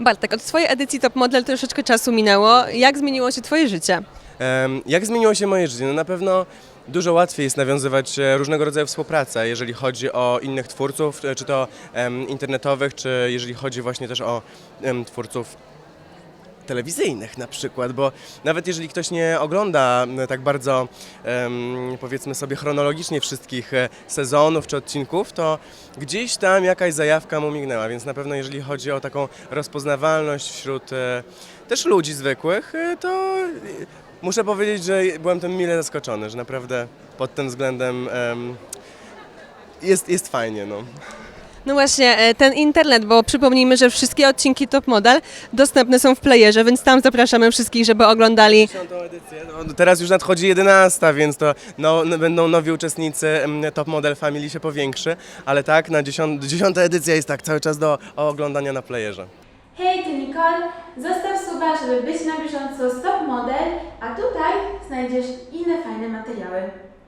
Bartek, od Twojej edycji Top Model troszeczkę czasu minęło. Jak zmieniło się Twoje życie? Jak zmieniło się moje życie? No na pewno dużo łatwiej jest nawiązywać e, różnego rodzaju współpracę, jeżeli chodzi o innych twórców, e, czy to internetowych, czy jeżeli chodzi właśnie też o twórców telewizyjnych na przykład, bo nawet jeżeli ktoś nie ogląda m, tak bardzo powiedzmy sobie chronologicznie wszystkich e, sezonów czy odcinków, to gdzieś tam jakaś zajawka mu mignęła, więc na pewno jeżeli chodzi o taką rozpoznawalność wśród e, też ludzi zwykłych, e, to muszę powiedzieć, że byłem tym mile zaskoczony, że naprawdę pod tym względem em, jest, jest fajnie. No. No właśnie, e, ten internet, bo przypomnijmy, że wszystkie odcinki Top Model dostępne są w playerze, więc tam zapraszamy wszystkich, żeby oglądali. Edycję. No, teraz już nadchodzi 11, więc to no, no, będą nowi uczestnicy, Top Model Family się powiększy, ale tak, na 10, 10 edycja jest tak cały czas do oglądania na playerze. Hej, tu Nicole. Zostaw suba, żeby być na bieżąco z Top Model, a tutaj znajdziesz inne fajne materiały.